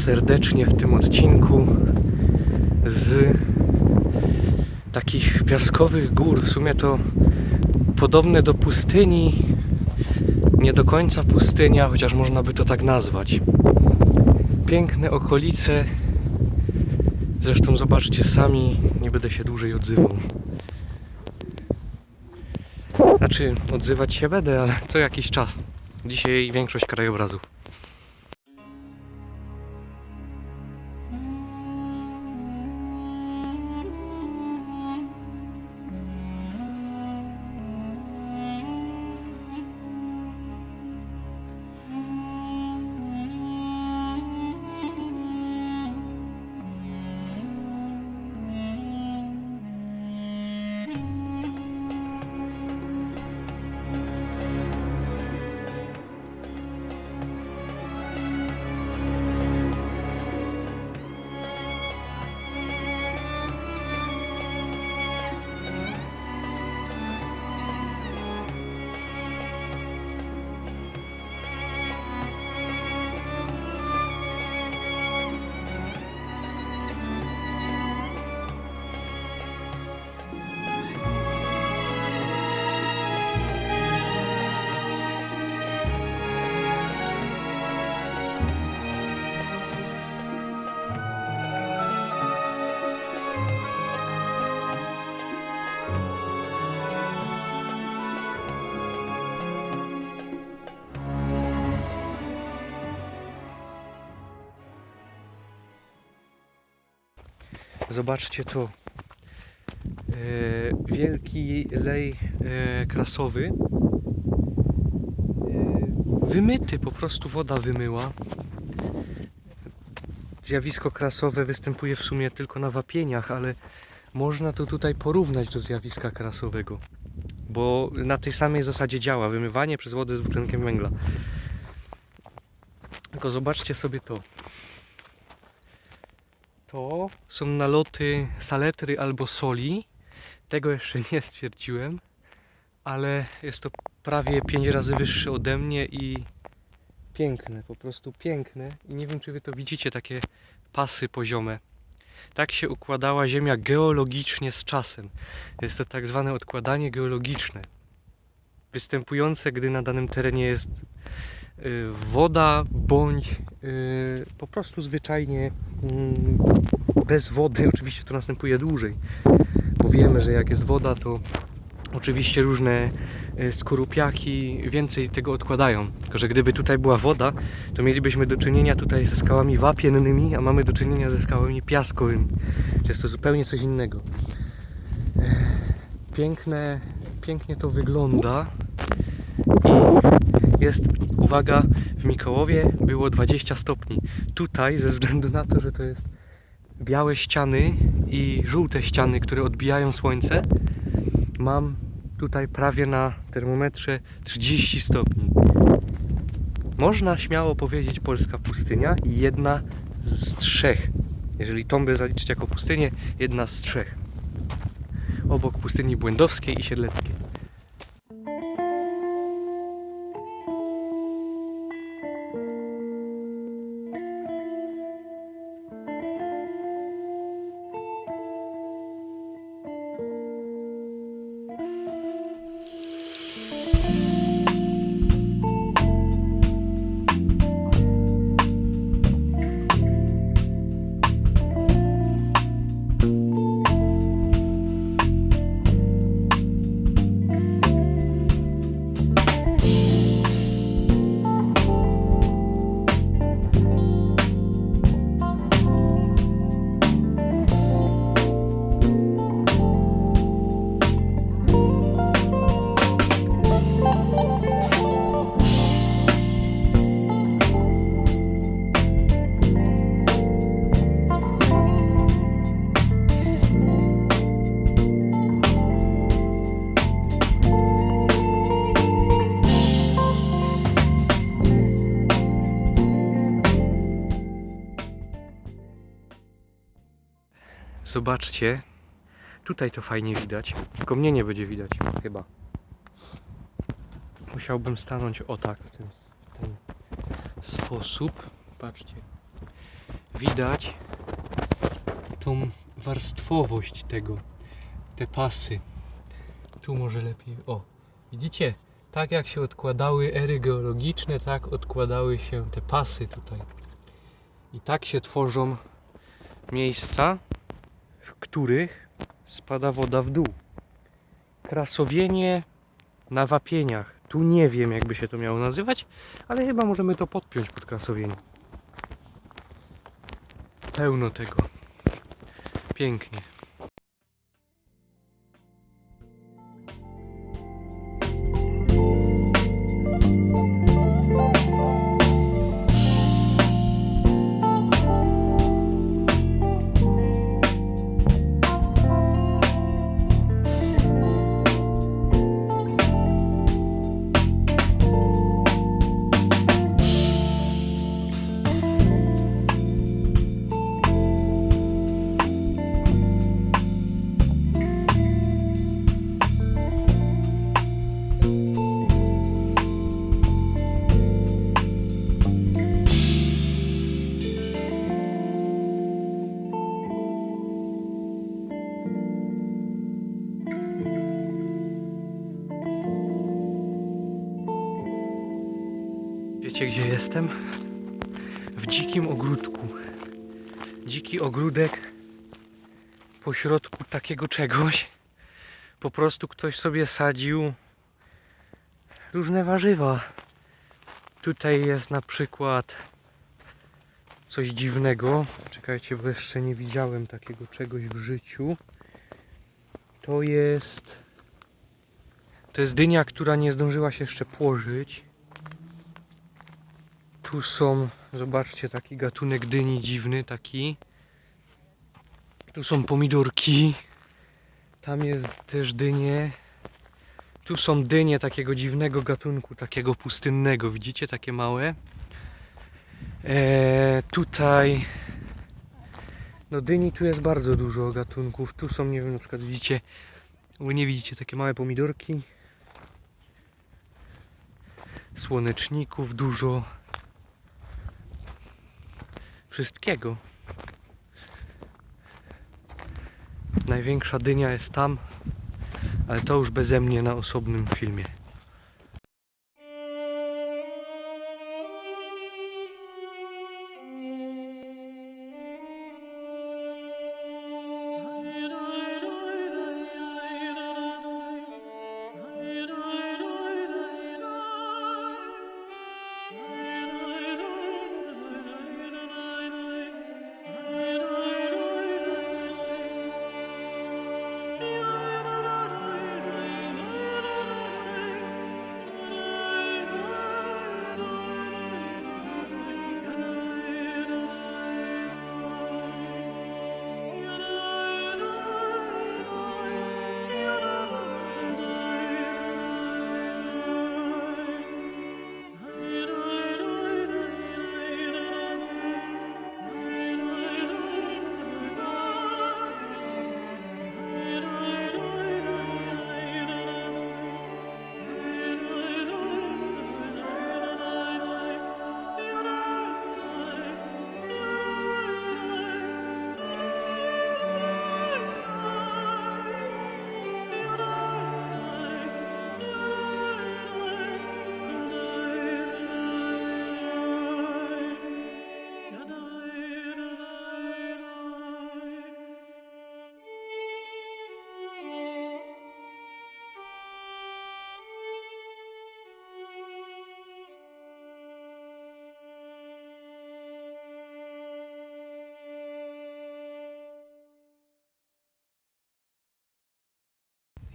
serdecznie w tym odcinku z takich piaskowych gór. W sumie to podobne do pustyni, nie do końca pustynia, chociaż można by to tak nazwać. Piękne okolice. Zresztą zobaczcie sami, nie będę się dłużej odzywał. Znaczy, odzywać się będę, ale co jakiś czas. Dzisiaj większość krajobrazów. Zobaczcie to. E, wielki lej e, krasowy. E, wymyty, po prostu woda wymyła. Zjawisko krasowe występuje w sumie tylko na wapieniach, ale można to tutaj porównać do zjawiska krasowego. Bo na tej samej zasadzie działa wymywanie przez wodę z dwutlenkiem węgla. Tylko zobaczcie sobie to. To są naloty saletry albo soli. Tego jeszcze nie stwierdziłem, ale jest to prawie 5 razy wyższe ode mnie i piękne, po prostu piękne. I nie wiem, czy wy to widzicie, takie pasy poziome. Tak się układała Ziemia geologicznie z czasem. Jest to tak zwane odkładanie geologiczne. Występujące, gdy na danym terenie jest woda bądź y, po prostu zwyczajnie mm, bez wody. Oczywiście to następuje dłużej, bo wiemy, że jak jest woda, to oczywiście różne y, skorupiaki więcej tego odkładają. Tylko, że gdyby tutaj była woda, to mielibyśmy do czynienia tutaj ze skałami wapiennymi, a mamy do czynienia ze skałami piaskowymi. Czyli Jest to zupełnie coś innego. Piękne, pięknie to wygląda. I jest, uwaga, w Mikołowie było 20 stopni. Tutaj, ze względu na to, że to jest białe ściany i żółte ściany, które odbijają słońce, mam tutaj prawie na termometrze 30 stopni. Można śmiało powiedzieć polska pustynia i jedna z trzech. Jeżeli by zaliczyć jako pustynię, jedna z trzech. Obok pustyni błędowskiej i siedleckiej. Zobaczcie, tutaj to fajnie widać, tylko mnie nie będzie widać, chyba. Musiałbym stanąć o tak, w ten, w ten sposób. Patrzcie. widać tą warstwowość tego, te pasy. Tu może lepiej. O, widzicie? Tak jak się odkładały ery geologiczne, tak odkładały się te pasy tutaj. I tak się tworzą miejsca, w których spada woda w dół. Krasowienie na wapieniach. Tu nie wiem, jakby się to miało nazywać, ale chyba możemy to podpiąć pod krasowienie. Pełno tego. Pięknie. Jestem? W dzikim ogródku. Dziki ogródek pośrodku takiego czegoś. Po prostu ktoś sobie sadził różne warzywa. Tutaj jest na przykład coś dziwnego. Czekajcie, bo jeszcze nie widziałem takiego czegoś w życiu. To jest. To jest dynia, która nie zdążyła się jeszcze płożyć. Tu są, zobaczcie, taki gatunek dyni dziwny, taki. Tu są pomidorki. Tam jest też dynie. Tu są dynie takiego dziwnego gatunku, takiego pustynnego. Widzicie, takie małe. Eee, tutaj. No dyni tu jest bardzo dużo gatunków. Tu są, nie wiem, na przykład widzicie, bo nie widzicie, takie małe pomidorki. Słoneczników dużo wszystkiego. Największa dynia jest tam, ale to już beze mnie na osobnym filmie.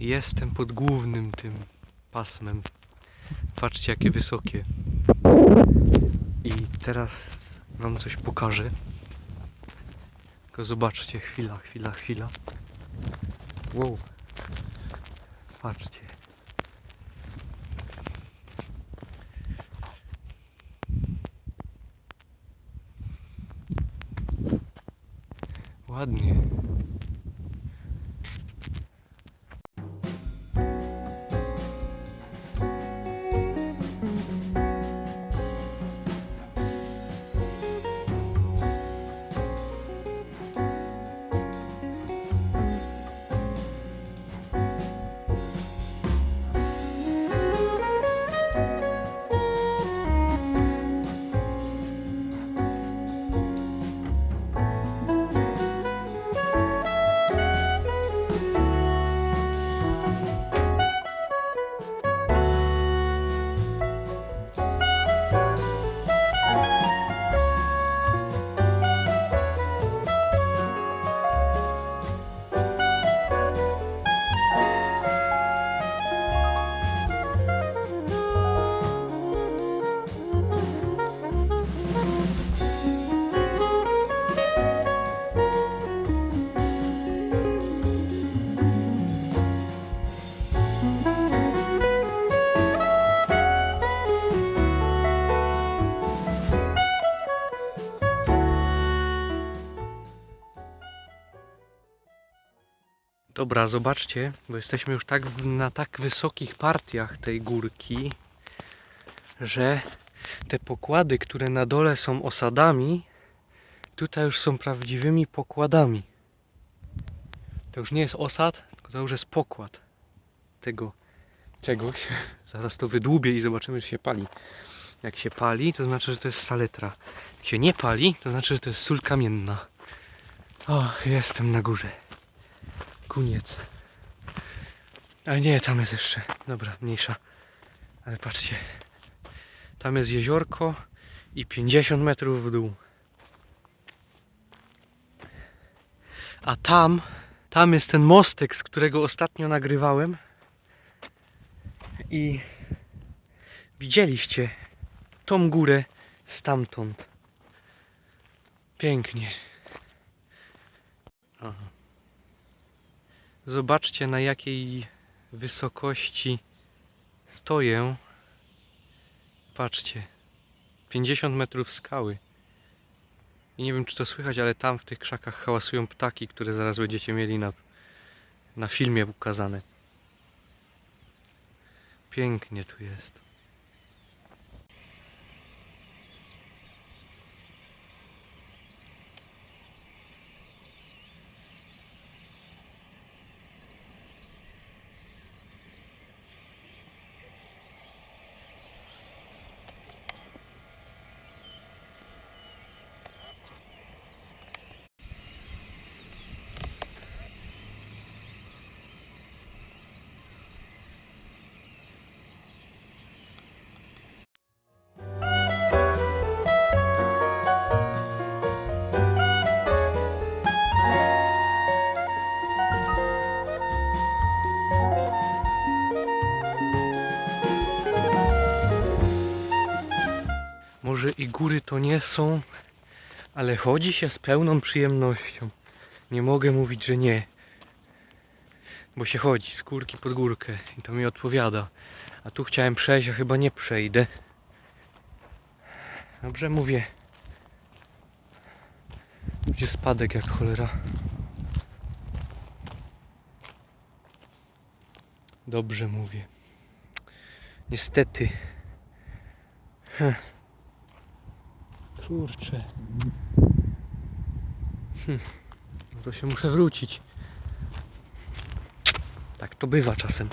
Jestem pod głównym tym pasmem. Patrzcie jakie wysokie. I teraz wam coś pokażę. Tylko zobaczcie, chwila, chwila, chwila. Wow. Patrzcie. Ładnie. Dobra, zobaczcie, bo jesteśmy już tak na tak wysokich partiach tej górki, że te pokłady, które na dole są osadami, tutaj już są prawdziwymi pokładami. To już nie jest osad, tylko to już jest pokład tego czegoś. Zaraz to wydłubię i zobaczymy, czy się pali. Jak się pali, to znaczy, że to jest saletra. Jak się nie pali, to znaczy, że to jest sól kamienna. O, jestem na górze. Koniec. A nie, tam jest jeszcze. Dobra, mniejsza. Ale patrzcie. Tam jest jeziorko i 50 metrów w dół. A tam, tam jest ten mostek, z którego ostatnio nagrywałem. I widzieliście tą górę stamtąd. Pięknie. Aha. Zobaczcie na jakiej wysokości stoję. Patrzcie. 50 metrów skały. I nie wiem czy to słychać, ale tam w tych krzakach hałasują ptaki, które zaraz będziecie mieli na, na filmie ukazane. Pięknie tu jest. I góry to nie są, ale chodzi się z pełną przyjemnością. Nie mogę mówić, że nie. Bo się chodzi z górki pod górkę i to mi odpowiada. A tu chciałem przejść, a chyba nie przejdę. Dobrze mówię. Będzie spadek jak cholera. Dobrze mówię. Niestety. Heh. Kurczę. Hm. To się muszę wrócić. Tak to bywa czasem.